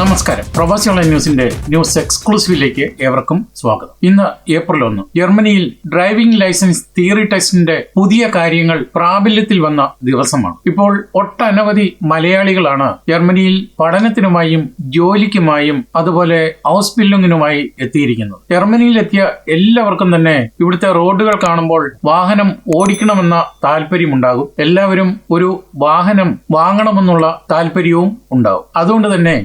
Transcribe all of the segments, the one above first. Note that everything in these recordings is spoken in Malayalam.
നമസ്കാരം. പ്രവാസി ഓൺലൈൻ ന്യൂസിന്റെ ന്യൂസ് എക്സ്ക്ലൂസീവിലേക്ക് ഏവർക്കും സ്വാഗതം. ഇന്ന് ഏപ്രിൽ ഒന്ന് ജർമ്മനിയിൽ ഡ്രൈവിംഗ് ലൈസൻസ് തിയറി ടെസ്റ്റിന്റെ പുതിയ കാര്യങ്ങൾ പ്രാബല്യത്തിൽ വന്ന ദിവസമാണ്. ഇപ്പോൾ ഒട്ടനവധി മലയാളികളാണ് ജർമ്മനിയിൽ പഠനത്തിനുമായും ജോലിക്കുമായും അതുപോലെ ഹൗസ് ബിൽഡിങ്ങിനുമായി എത്തിയിരിക്കുന്നത്. ജർമ്മനിയിൽ എത്തിയ എല്ലാവർക്കും തന്നെ ഇവിടുത്തെ റോഡുകൾ കാണുമ്പോൾ വാഹനം ഓടിക്കണമെന്ന താല്പര്യമുണ്ടാകും. എല്ലാവരും ഒരു വാഹനം വാങ്ങണമെന്നുള്ള താല്പര്യവും ഉണ്ടാകും. അതുകൊണ്ട് തന്നെ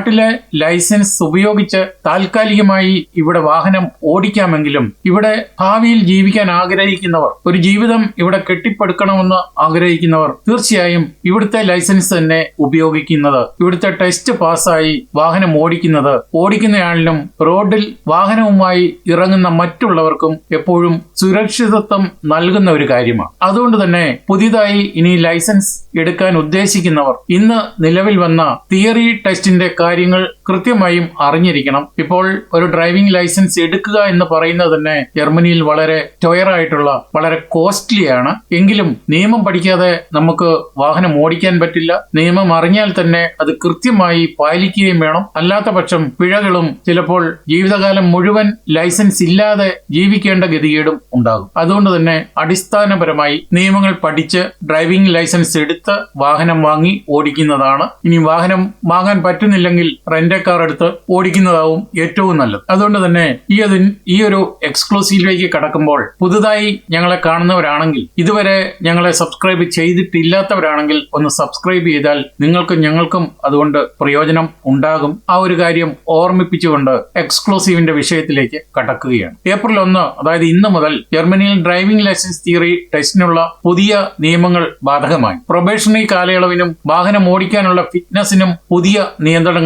നാട്ടിലെ ലൈസൻസ് ഉപയോഗിച്ച് താൽക്കാലികമായി ഇവിടെ വാഹനം ഓടിക്കാമെങ്കിലും ഇവിടെ ഭാവിയിൽ ജീവിക്കാൻ ആഗ്രഹിക്കുന്നവർ ഒരു ജീവിതം ഇവിടെ കെട്ടിപ്പടുക്കണമെന്ന് ആഗ്രഹിക്കുന്നവർ തീർച്ചയായും ഇവിടുത്തെ ലൈസൻസ് തന്നെ ഉപയോഗിക്കുന്നത്. ഇവിടുത്തെ ടെസ്റ്റ് പാസ്സായി വാഹനം ഓടിക്കുന്നത് ഓടിക്കുന്നയാളിനും റോഡിൽ വാഹനവുമായി ഇറങ്ങുന്ന മറ്റുള്ളവർക്കും എപ്പോഴും സുരക്ഷിതത്വം നൽകുന്ന ഒരു കാര്യമാണ്. അതുകൊണ്ട് തന്നെ പുതിയതായി ഇനി ലൈസൻസ് എടുക്കാൻ ഉദ്ദേശിക്കുന്നവർ ഇന്ന് നിലവിൽ വന്ന തിയറി ടെസ്റ്റിന്റെ കാര്യങ്ങൾ കൃത്യമായും അറിഞ്ഞിരിക്കണം. ഇപ്പോൾ ഒരു ഡ്രൈവിംഗ് ലൈസൻസ് എടുക്കുക എന്ന് പറയുന്നത് തന്നെ ജർമ്മനിയിൽ വളരെ ടൊയറായിട്ടുള്ള വളരെ കോസ്റ്റ്ലി ആണ്. എങ്കിലും നിയമം പഠിക്കാതെ നമുക്ക് വാഹനം ഓടിക്കാൻ പറ്റില്ല. നിയമം അറിഞ്ഞാൽ തന്നെ അത് കൃത്യമായി പാലിക്കുകയും വേണം. അല്ലാത്ത പക്ഷം പിഴകളും ചിലപ്പോൾ ജീവിതകാലം മുഴുവൻ ലൈസൻസ് ഇല്ലാതെ ജീവിക്കേണ്ട ഗതികേടും ഉണ്ടാകും. അതുകൊണ്ട് തന്നെ അടിസ്ഥാനപരമായി നിയമങ്ങൾ പഠിച്ച് ഡ്രൈവിംഗ് ലൈസൻസ് എടുത്ത് വാഹനം വാങ്ങി ഓടിക്കുന്നതാണ്. ഇനി വാഹനം വാങ്ങാൻ പറ്റുന്നില്ലെങ്കിൽ റെന്റ് കാർ എടുത്ത് ഓടിക്കുന്നതാവും ഏറ്റവും നല്ലത്. അതുകൊണ്ട് തന്നെ ഈ അതിൻ ഈ ഒരു എക്സ്ക്ലൂസീവിലേക്ക് കടക്കുമ്പോൾ പുതുതായി ഞങ്ങളെ കാണുന്നവരാണെങ്കിൽ ഇതുവരെ ഞങ്ങളെ സബ്സ്ക്രൈബ് ചെയ്തിട്ടില്ലാത്തവരാണെങ്കിൽ ഒന്ന് സബ്സ്ക്രൈബ് ചെയ്താൽ നിങ്ങൾക്കും ഞങ്ങൾക്കും അതുകൊണ്ട് പ്രയോജനം ഉണ്ടാകും. ആ ഒരു കാര്യം ഓർമ്മിപ്പിച്ചുകൊണ്ട് എക്സ്ക്ലൂസീവിന്റെ വിഷയത്തിലേക്ക് കടക്കുകയാണ്. ഏപ്രിൽ ഒന്ന് അതായത് ഇന്ന് മുതൽ ജർമ്മനിയിൽ ഡ്രൈവിംഗ് ലൈസൻസ് തിയറി ടെസ്റ്റിനുള്ള പുതിയ നിയമങ്ങൾ ബാധകമായി. പ്രൊബേഷണറി കാലയളവിനും വാഹനം ഓടിക്കാനുള്ള ഫിറ്റ്നസിനും പുതിയ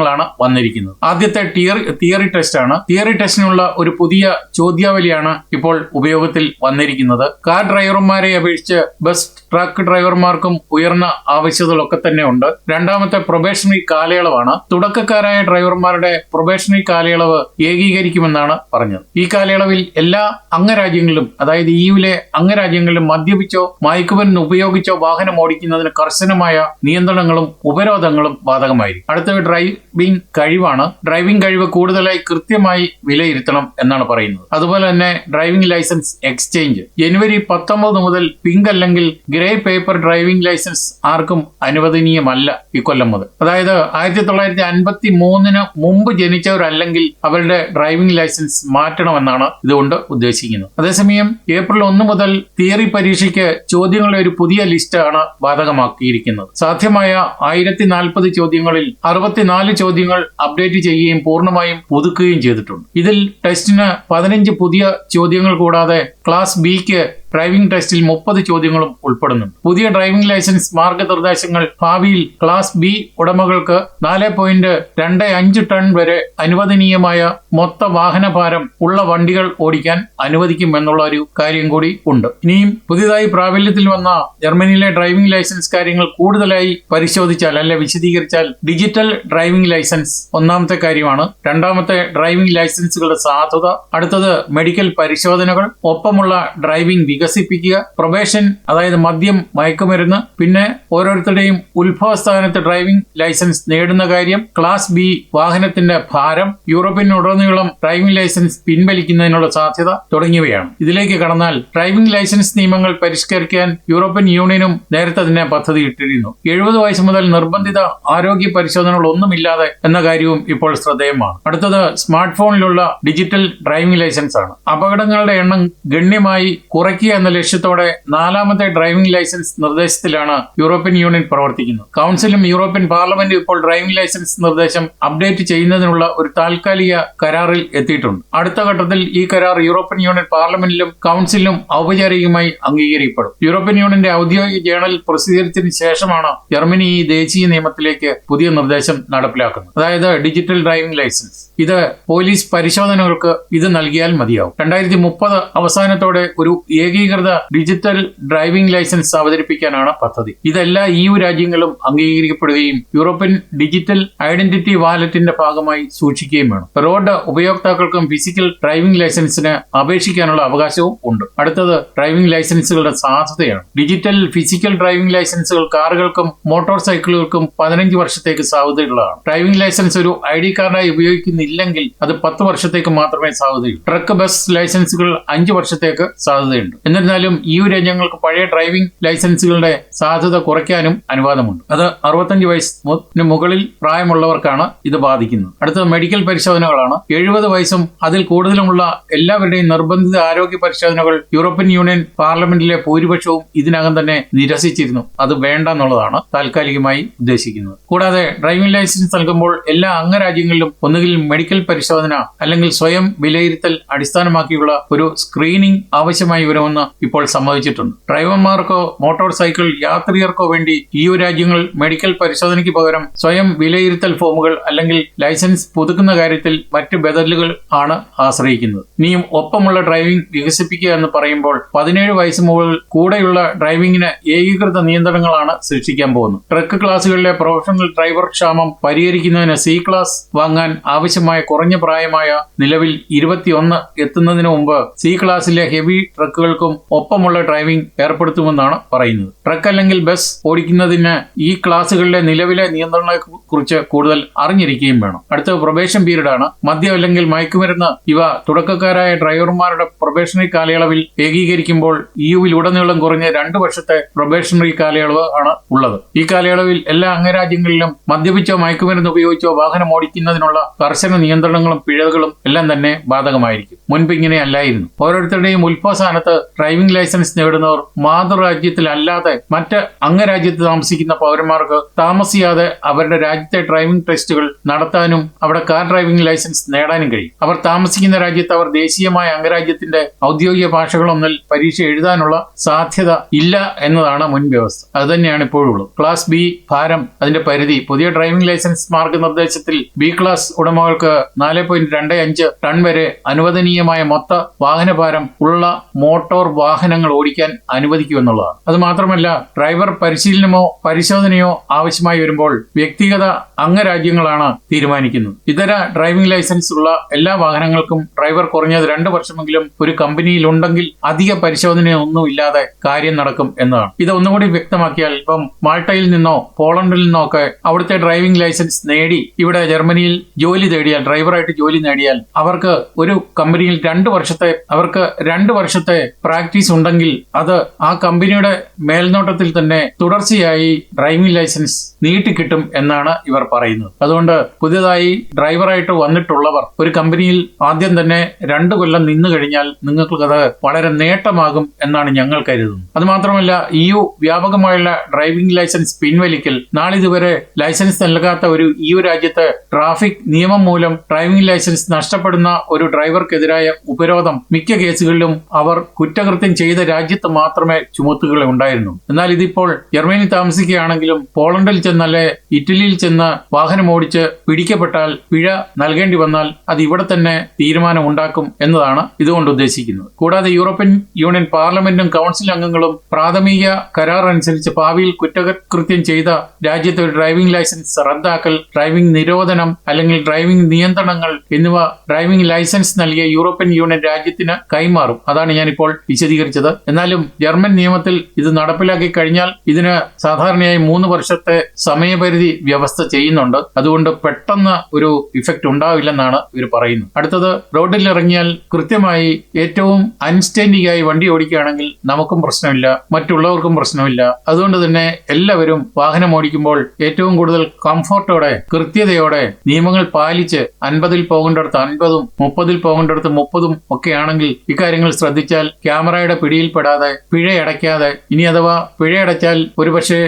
നിയന്ത്രണങ്ങളാണ് വന്നിരിക്കുന്നത്. ആദ്യത്തെ തിയറി തിയറി ടെസ്റ്റ് ആണ്. തിയറി ടെസ്റ്റിനുള്ള ഒരു പുതിയ ചോദ്യാവലിയാണ് ഇപ്പോൾ ഉപയോഗത്തിൽ വന്നിരിക്കുന്നത്. കാർ ഡ്രൈവർമാരെ അപേക്ഷിച്ച് ബസ് ട്രക്ക് ഡ്രൈവർമാർക്കും ഉയർന്ന ആവശ്യതകളൊക്കെ തന്നെ ഉണ്ട് രണ്ടാമത്തെ പ്രൊബേഷണറി കാലയളവാണ്. തുടക്കക്കാരായ ഡ്രൈവർമാരുടെ പ്രൊബേഷണറി കാലയളവ് ഏകീകരിക്കുമെന്നാണ് പറഞ്ഞത്. ഈ കാലയളവിൽ എല്ലാ അംഗരാജ്യങ്ങളിലും അതായത് ഇയുവിലെ അംഗരാജ്യങ്ങളിലും മദ്യപിച്ചോ മയക്കുമരുന്ന് ഉപയോഗിച്ചോ വാഹനം ഓടിക്കുന്നതിന് കർശനമായ നിയന്ത്രണങ്ങളും ഉപരോധങ്ങളും ബാധകമായിരിക്കും. അടുത്തത് ഡ്രൈവിംഗ് കഴിവാണ്. ഡ്രൈവിംഗ് കഴിവ് കൂടുതലായി കൃത്യമായി വിലയിരുത്തണം എന്നാണ് പറയുന്നത്. അതുപോലെ തന്നെ ഡ്രൈവിംഗ് ലൈസൻസ് എക്സ്ചേഞ്ച്. ജനുവരി പത്തൊമ്പത് മുതൽ പിങ്ക് അല്ലെങ്കിൽ ഗ്രേ പേപ്പർ ഡ്രൈവിംഗ് ലൈസൻസ് ആർക്കും അനുവദനീയമല്ല ഇക്കൊല്ലം മുതൽ. അതായത് ആയിരത്തി തൊള്ളായിരത്തി അൻപത്തി മൂന്നിന് മുമ്പ് ജനിച്ചവരല്ലെങ്കിൽ അവരുടെ ഡ്രൈവിംഗ് ലൈസൻസ് മാറ്റണമെന്നാണ് ഇതുകൊണ്ട് ഉദ്ദേശിക്കുന്നത്. അതേസമയം ഏപ്രിൽ ഒന്ന് മുതൽ തിയറി പരീക്ഷയ്ക്ക് ചോദ്യങ്ങളുടെ ഒരു പുതിയ ലിസ്റ്റാണ് ബാധകമാക്കിയിരിക്കുന്നത്. സാധ്യമായ ആയിരത്തി നാൽപ്പത് ചോദ്യങ്ങളിൽ അറുപത്തിനാല് ചോദ്യങ്ങൾ അപ്ഡേറ്റ് ചെയ്യുകയും പൂർണമായും പുതുക്കുകയും ചെയ്തിട്ടുണ്ട്. ഇതിൽ ടെസ്റ്റിന് പതിനഞ്ച് പുതിയ ചോദ്യങ്ങൾ കൂടാതെ ക്ലാസ് ബിക്ക് ഡ്രൈവിംഗ് ടെസ്റ്റിൽ മുപ്പത് ചോദ്യങ്ങളും ഉൾപ്പെടുന്നുണ്ട്. പുതിയ ഡ്രൈവിംഗ് ലൈസൻസ് മാർഗനിർദ്ദേശങ്ങൾ ഭാവിയിൽ ക്ലാസ് ബി ഉടമകൾക്ക് നാല് പോയിന്റ് രണ്ട് അഞ്ച് ടൺ വരെ അനുവദനീയമായ മൊത്ത വാഹനഭാരം ഉള്ള വണ്ടികൾ ഓടിക്കാൻ അനുവദിക്കും എന്നുള്ള ഒരു കാര്യം കൂടി ഉണ്ട്. ഇനിയും പുതിയതായി പ്രാബല്യത്തിൽ വന്ന ജർമ്മനിയിലെ ഡ്രൈവിംഗ് ലൈസൻസ് കാര്യങ്ങൾ കൂടുതലായി പരിശോധിച്ചാൽ അല്ലെ വിശദീകരിച്ചാൽ ഡിജിറ്റൽ ഡ്രൈവിംഗ് ലൈസൻസ് ഒന്നാമത്തെ കാര്യമാണ്. രണ്ടാമത്തെ ഡ്രൈവിംഗ് ലൈസൻസുകളുടെ സാധുത അടുത്തത് മെഡിക്കൽ പരിശോധനകൾ ഒപ്പമുള്ള ഡ്രൈവിംഗ് വികസിപ്പിക്കുക പ്രൊബേഷൻ അതായത് മദ്യം മയക്കുമരുന്ന് പിന്നെ ഓരോരുത്തരുടെയും ഉത്ഭവസ്ഥാനത്ത് ഡ്രൈവിംഗ് ലൈസൻസ് നേടുന്ന കാര്യം ക്ലാസ് ബി വാഹനത്തിന്റെ ഭാരം യൂറോപ്യൻ യൂറോപ്പിനുടനീളം ഡ്രൈവിംഗ് ലൈസൻസ് പിൻവലിക്കുന്നതിനുള്ള സാധ്യത തുടങ്ങിയവയാണ്. ഇതിലേക്ക് കടന്നാൽ ഡ്രൈവിംഗ് ലൈസൻസ് നിയമങ്ങൾ പരിഷ്കരിക്കാൻ യൂറോപ്യൻ യൂണിയനും നേരത്തെ തന്നെ പദ്ധതി ഇട്ടിരുന്നു. എഴുപത് വയസ്സ് മുതൽ നിർബന്ധിത ആരോഗ്യ പരിശോധനകളൊന്നുമില്ലാതെ എന്ന കാര്യവും ഇപ്പോൾ ശ്രദ്ധേയമാണ്. അടുത്തത് സ്മാർട്ട് ഫോണിലുള്ള ഡിജിറ്റൽ ഡ്രൈവിംഗ് ലൈസൻസ് ആണ് അപകടങ്ങളുടെ എണ്ണം ഗണ്യമായി കുറയ്ക്കുക എന്ന ലക്ഷ്യത്തോടെ നാലാമത്തെ ഡ്രൈവിംഗ് ലൈസൻസ് നിർദ്ദേശത്തിലാണ് യൂറോപ്യൻ യൂണിയൻ പ്രവർത്തിക്കുന്നത്. കൗൺസിലും യൂറോപ്യൻ പാർലമെന്റും ഇപ്പോൾ ഡ്രൈവിംഗ് ലൈസൻസ് നിർദ്ദേശം അപ്ഡേറ്റ് ചെയ്യുന്നതിനുള്ള ഒരു താൽക്കാലിക കരാറിൽ എത്തിയിട്ടുണ്ട്. അടുത്ത ഘട്ടത്തിൽ ഈ കരാർ യൂറോപ്യൻ യൂണിയൻ പാർലമെന്റിലും കൌൺസിലും ഔപചാരികമായി അംഗീകരിക്കപ്പെടും. യൂറോപ്യൻ യൂണിയന്റെ ഔദ്യോഗിക ജേണൽ പ്രസിദ്ധീകരിച്ചതിന് ശേഷമാണ് ജർമ്മനി ഈ ദേശീയ നിയമത്തിലേക്ക് പുതിയ നിർദ്ദേശം നടപ്പിലാക്കുന്നത്. അതായത് ഡിജിറ്റൽ ഡ്രൈവിംഗ് ലൈസൻസ്. ഇത് പോലീസ് പരിശോധനകൾക്ക് ഇത് നൽകിയാൽ മതിയാവും. രണ്ടായിരത്തി മുപ്പത് അവസാനത്തോടെ ഒരു ഏക ഏകീകൃത ഡിജിറ്റൽ ഡ്രൈവിംഗ് ലൈസൻസ് അവതരിപ്പിക്കാനാണ് പദ്ധതി. ഇതെല്ലാ ഇ യു രാജ്യങ്ങളും അംഗീകരിക്കപ്പെടുകയും യൂറോപ്യൻ ഡിജിറ്റൽ ഐഡന്റിറ്റി വാലറ്റിന്റെ ഭാഗമായി സൂക്ഷിക്കുകയും വേണം. റോഡ് ഉപയോക്താക്കൾക്കും ഫിസിക്കൽ ഡ്രൈവിംഗ് ലൈസൻസിന് അപേക്ഷിക്കാനുള്ള അവകാശവും ഉണ്ട്. അടുത്തത് ഡ്രൈവിംഗ് ലൈസൻസുകളുടെ സാധ്യതയാണ്. ഡിജിറ്റൽ ഫിസിക്കൽ ഡ്രൈവിംഗ് ലൈസൻസുകൾ കാറുകൾക്കും മോട്ടോർ സൈക്കിളുകൾക്കും പതിനഞ്ച് വർഷത്തേക്ക് സാധ്യതയുള്ളതാണ്. ഡ്രൈവിംഗ് ലൈസൻസ് ഒരു ഐ ഡി കാർഡായി ഉപയോഗിക്കുന്നില്ലെങ്കിൽ അത് പത്ത് വർഷത്തേക്ക് മാത്രമേ സാധ്യതയുള്ളൂ. ട്രക്ക് ബസ് ലൈസൻസുകൾ അഞ്ച് വർഷത്തേക്ക് സാധ്യതയുണ്ട്. എന്നിരുന്നാലും ഈ രാജ്യങ്ങൾക്ക് പഴയ ഡ്രൈവിംഗ് ലൈസൻസുകളുടെ സാധ്യത കുറയ്ക്കാനും അനുവാദമുണ്ട്. അത് അറുപത്തഞ്ച് വയസ്സിന് മുകളിൽ പ്രായമുള്ളവർക്കാണ് ഇത് ബാധിക്കുന്നത്. അടുത്തത് മെഡിക്കൽ പരിശോധനകളാണ്. എഴുപത് വയസ്സും അതിൽ കൂടുതലുമുള്ള എല്ലാവരുടെയും നിർബന്ധിത ആരോഗ്യ പരിശോധനകൾ യൂറോപ്യൻ യൂണിയൻ പാർലമെന്റിലെ ഭൂരിപക്ഷവും ഇതിനകം തന്നെ നിരസിച്ചിരുന്നു. അത് വേണ്ട എന്നുള്ളതാണ് താൽക്കാലികമായി ഉദ്ദേശിക്കുന്നത്. കൂടാതെ ഡ്രൈവിംഗ് ലൈസൻസ് നൽകുമ്പോൾ എല്ലാ അംഗരാജ്യങ്ങളിലും ഒന്നുകിൽ മെഡിക്കൽ പരിശോധന അല്ലെങ്കിൽ സ്വയം വിലയിരുത്തൽ അടിസ്ഥാനമാക്കിയുള്ള ഒരു സ്ക്രീനിംഗ് ആവശ്യമായി വരുമെന്ന് ഇപ്പോൾ സമ്മതിച്ചിട്ടുണ്ട് ഡ്രൈവർമാർക്കോ മോട്ടോർ സൈക്കിൾ യാത്രികർക്കോ വേണ്ടി ഈ രാജ്യങ്ങൾ മെഡിക്കൽ പരിശോധനയ്ക്ക് പകരം സ്വയം വിലയിരുത്തൽ ഫോമുകൾ അല്ലെങ്കിൽ ലൈസൻസ് പുതുക്കുന്ന കാര്യത്തിൽ മറ്റ് ബദലുകൾ ആണ് ആശ്രയിക്കുന്നത്. ഇനിയും ഒപ്പമുള്ള ഡ്രൈവിംഗ് വികസിപ്പിക്കുക എന്ന് പറയുമ്പോൾ പതിനേഴ് വയസ്സ് മുകളിൽ കൂടെയുള്ള ഡ്രൈവിംഗിന് ഏകീകൃത നിയന്ത്രണങ്ങളാണ് സൃഷ്ടിക്കാൻ പോകുന്നത്. ട്രക്ക് ക്ലാസുകളിലെ പ്രൊഫഷണൽ ഡ്രൈവർ ക്ഷാമം പരിഹരിക്കുന്നതിന് സി ക്ലാസ് വാങ്ങാൻ ആവശ്യമായ കുറഞ്ഞ പ്രായമായ നിലവിൽ ഇരുപത്തിയൊന്ന് എത്തുന്നതിന് മുമ്പ് സി ക്ലാസിലെ ഹെവി ട്രക്കുകൾക്കും ഒപ്പമുള്ള ഡ്രൈവിംഗ് ഏർപ്പെടുത്തുമെന്നാണ് പറയുന്നത്. ട്രക്ക് അല്ലെങ്കിൽ ബസ് ഓടിക്കുന്നതിന് ഈ ക്ലാസുകളിലെ നിലവിലെ നിയന്ത്രണങ്ങളെ കുറിച്ച് കൂടുതൽ അറിഞ്ഞിരിക്കുകയും വേണം. അടുത്ത പ്രൊബേഷൻ പീരീഡ് ആണ് മദ്യം അല്ലെങ്കിൽ മയക്കുമരുന്ന് ഇവ തുടക്കക്കാരായ ഡ്രൈവർമാരുടെ പ്രൊബേഷണറി കാലയളവിൽ ഏകീകരിക്കുമ്പോൾ ഇ യുവിൽ ഉടനീളം കുറഞ്ഞ രണ്ട് വർഷത്തെ പ്രൊബേഷണറി കാലയളവ് ആണ് ഉള്ളത്. ഈ കാലയളവിൽ എല്ലാ അംഗരാജ്യങ്ങളിലും മദ്യപിച്ചോ മയക്കുമരുന്ന് ഉപയോഗിച്ചോ വാഹനം ഓടിക്കുന്നതിനുള്ള കർശന നിയന്ത്രണങ്ങളും പിഴകളും എല്ലാം തന്നെ ബാധകമായിരിക്കും. മുൻപ് ഇങ്ങനെ അല്ലായിരുന്നു ഓരോരുത്തരുടെയും ഉത്ഭവസ്ഥാനത്ത് ഡ്രൈവിംഗ് ലൈസൻസ് നേടുന്നവർ മാതൃരാജ്യത്തിലല്ലാതെ മറ്റ് അംഗരാജ്യത്ത് താമസിക്കുന്ന പൗരന്മാർക്ക് താമസിയാതെ അവരുടെ രാജ്യത്തെ ഡ്രൈവിംഗ് ടെസ്റ്റുകൾ നടത്താനും അവിടെ കാർ ഡ്രൈവിംഗ് ലൈസൻസ് നേടാനും കഴിയും. അവർ താമസിക്കുന്ന രാജ്യത്ത് അവർ ദേശീയമായ അംഗരാജ്യത്തിന്റെ ഔദ്യോഗിക ഭാഷകളൊന്നിൽ പരീക്ഷ എഴുതാനുള്ള സാധ്യത ഇല്ല എന്നതാണ് മുൻ വ്യവസ്ഥ. അത് തന്നെയാണ് ഇപ്പോഴുള്ളത് ക്ലാസ് ബി ഭാരം അതിന്റെ പരിധി. പുതിയ ഡ്രൈവിംഗ് ലൈസൻസ് മാർഗനിർദ്ദേശത്തിൽ ബി ക്ലാസ് ഉടമകൾക്ക് നാല് പോയിന്റ് രണ്ട് അഞ്ച് ടൺ വരെ അനുവദനീയമായ മൊത്ത വാഹനഭാരം ഉള്ള മോട്ടോർ വാഹനങ്ങൾ ഓടിക്കാൻ അനുവദിക്കുമെന്നുള്ളതാണ് അത് മാത്രമല്ല ഡ്രൈവർ പരിശീലനമോ പരിശോധനയോ ആവശ്യമായി വരുമ്പോൾ വ്യക്തിഗത അംഗരാജ്യങ്ങളാണ് തീരുമാനിക്കുന്നത്. ഇതര ഡ്രൈവിംഗ് ലൈസൻസ് ഉള്ള എല്ലാ വാഹനങ്ങൾക്കും ഡ്രൈവർ കുറഞ്ഞത് രണ്ട് വർഷമെങ്കിലും ഒരു കമ്പനിയിൽ ഉണ്ടെങ്കിൽ അധിക പരിശോധനയൊന്നും ഇല്ലാതെ കാര്യം നടക്കും എന്നതാണ്. ഇത് ഒന്നുകൂടി വ്യക്തമാക്കിയാൽ ഇപ്പം മാൾട്ടയിൽ നിന്നോ പോളണ്ടിൽ നിന്നോ ഒക്കെ അവിടുത്തെ ഡ്രൈവിംഗ് ലൈസൻസ് നേടി ഇവിടെ ജർമ്മനിയിൽ ജോലി തേടിയാൽ ഡ്രൈവറായിട്ട് ജോലി നേടിയാൽ അവർക്ക് ഒരു കമ്പനിയിൽ രണ്ട് വർഷത്തെ അവർക്ക് രണ്ട് വർഷത്തെ പ്രാക്ടീസ് ഉണ്ടെങ്കിൽ അത് ആ കമ്പനിയുടെ മേൽനോട്ടത്തിൽ തന്നെ തുടർച്ചയായി ഡ്രൈവിംഗ് ലൈസൻസ് നീട്ടിക്കിട്ടും എന്നാണ് ഇവർ പറയുന്നത്. അതുകൊണ്ട് പുതിയതായി ഡ്രൈവറായിട്ട് വന്നിട്ടുള്ളവർ ഒരു കമ്പനിയിൽ ആദ്യം തന്നെ രണ്ടു കൊല്ലം നിന്നു കഴിഞ്ഞാൽ നിങ്ങൾക്കത് വളരെ നേട്ടമാകും എന്നാണ് ഞങ്ങൾ കരുതുന്നത്. അതുമാത്രമല്ല ഇ യു വ്യാപകമായുള്ള ഡ്രൈവിംഗ് ലൈസൻസ് പിൻവലിക്കൽ നാളിതുവരെ ലൈസൻസ് നൽകാത്ത ഒരു ഇയു രാജ്യത്ത് ട്രാഫിക് നിയമം മൂലം ഡ്രൈവിംഗ് ലൈസൻസ് നഷ്ടപ്പെടുന്ന ഒരു ഡ്രൈവർക്കെതിരായ ഉപരോധം മിക്ക കേസുകളിലും അവർ കുറ്റകൃത്യം ചെയ്ത രാജ്യത്ത് മാത്രമേ ചുമത്തുകൾ ഉണ്ടായിരുന്നു എന്നാൽ ഇതിപ്പോൾ ജർമ്മനി താമസിക്കുകയാണെങ്കിലും പോളണ്ടിൽ ചെന്നല്ലെ ഇറ്റലിയിൽ ചെന്ന് വാഹനം ഓടിച്ച് പിടിക്കപ്പെട്ടാൽ പിഴ നൽകേണ്ടി വന്നാൽ അത് ഇവിടെ തന്നെ തീരുമാനം ഉണ്ടാക്കും എന്നതാണ് ഇതുകൊണ്ട് ഉദ്ദേശിക്കുന്നത്. കൂടാതെ യൂറോപ്യൻ യൂണിയൻ പാർലമെന്റും കൗൺസിൽ അംഗങ്ങളും പ്രാഥമിക കരാർ അനുസരിച്ച് ഭാവിയിൽ കുറ്റകൃത്യം ചെയ്ത രാജ്യത്തെ ഒരു ഡ്രൈവിംഗ് ലൈസൻസ് റദ്ദാക്കൽ ഡ്രൈവിംഗ് നിരോധനം അല്ലെങ്കിൽ ഡ്രൈവിംഗ് നിയന്ത്രണങ്ങൾ എന്നിവ ഡ്രൈവിംഗ് ലൈസൻസ് നൽകിയ യൂറോപ്യൻ യൂണിയൻ രാജ്യത്തിന് കൈമാറും. അതാണ് ഞാനിപ്പോൾ വിശദീകരിച്ചത്. എന്നാലും ജർമ്മൻ നിയമത്തിൽ ഇത് നടപ്പിലാക്കി കഴിഞ്ഞാൽ ഇതിന് സാധാരണയായി മൂന്ന് വർഷത്തെ സമയപരിധി വ്യവസ്ഥ ചെയ്യുന്നുണ്ട്. അതുകൊണ്ട് പെട്ടെന്ന് ഒരു ഇഫക്റ്റ് ഉണ്ടാവില്ലെന്നാണ് ഇവർ പറയുന്നത്. അടുത്തത് റോഡിൽ ഇറങ്ങിയാൽ കൃത്യമായി ഏറ്റവും അൺസ്റ്റാൻഡിംഗ് ആയി വണ്ടി ഓടിക്കുകയാണെങ്കിൽ നമുക്കും പ്രശ്നമില്ല മറ്റുള്ളവർക്കും പ്രശ്നമില്ല. അതുകൊണ്ട് തന്നെ എല്ലാവരും വാഹനം ഓടിക്കുമ്പോൾ ഏറ്റവും കൂടുതൽ കംഫർട്ടോടെ കൃത്യതയോടെ നിയമങ്ങൾ പാലിച്ച് അൻപതിൽ പോകേണ്ടടുത്ത് അൻപതും മുപ്പതിൽ പോകേണ്ടടുത്ത് മുപ്പതും ഒക്കെയാണെങ്കിൽ ഇക്കാര്യങ്ങൾ ശ്രദ്ധിച്ചാൽ ക്യാമറയുടെ പിടിയിൽപ്പെടാതെ പിഴയടയ്ക്കാതെ ഇനി അഥവാ പിഴയടച്ചാൽ ഒരുപക്ഷെ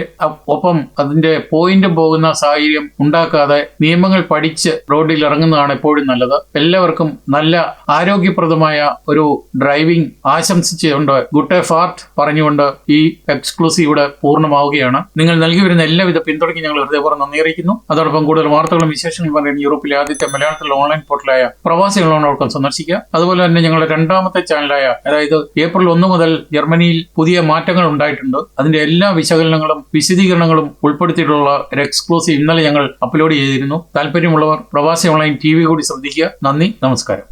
ഒപ്പം അതിന്റെ പോയിന്റും പോകുന്ന സാഹചര്യം ഉണ്ടാക്കാതെ നിയമങ്ങൾ പഠിച്ച് റോഡിൽ ഇറങ്ങുന്നതാണ് എപ്പോഴും നല്ലത്. എല്ലാവർക്കും നല്ല ആരോഗ്യപ്രദമായ ഒരു ഡ്രൈവിംഗ് ആശംസിച്ചുകൊണ്ട് ഗുഡ് ഫാർട്ട് പറഞ്ഞുകൊണ്ട് ഈ എക്സ്ക്ലൂസീവ് ഇവിടെ പൂർണമാവുകയാണ്. നിങ്ങൾ നൽകി വരുന്ന എല്ലാവിധ പിന്തുണയ്ക്കും ഞങ്ങൾ ഹൃദയപൂർവം നന്ദി അറിയിക്കുന്നു. അതോടൊപ്പം കൂടുതൽ വാർത്തകളും വിശേഷങ്ങളും പറയുന്ന യൂറോപ്പിലെ ആദ്യത്തെ മലയാളത്തിലെ ഓൺലൈൻ പോർട്ടലായ പ്രവാസികളോടൊപ്പം സന്ദർശിക്കുക. അതുപോലെ തന്നെ ഞങ്ങളുടെ രണ്ടാമത്തെ ചാനലായ അതായത് ഏപ്രിൽ ഒന്ന് മുതൽ ജർമ്മനിയിൽ പുതിയ മാറ്റങ്ങൾ ഉണ്ടായിട്ടുണ്ട്. അതിന്റെ എല്ലാ വിശകലനങ്ങളും വിശദീകരണങ്ങളും ഉൾപ്പെടുത്തിയിട്ടുള്ള ഒരു എക്സ്ക്ലൂസീവ് ഇന്നലെ ഞങ്ങൾ അപ്ലോഡ് ചെയ്തിരുന്നു. താല്പര്യമുള്ളവർ പ്രവാസി ഓൺലൈൻ ടി കൂടി ശ്രദ്ധിക്കുക. നന്ദി നമസ്കാരം.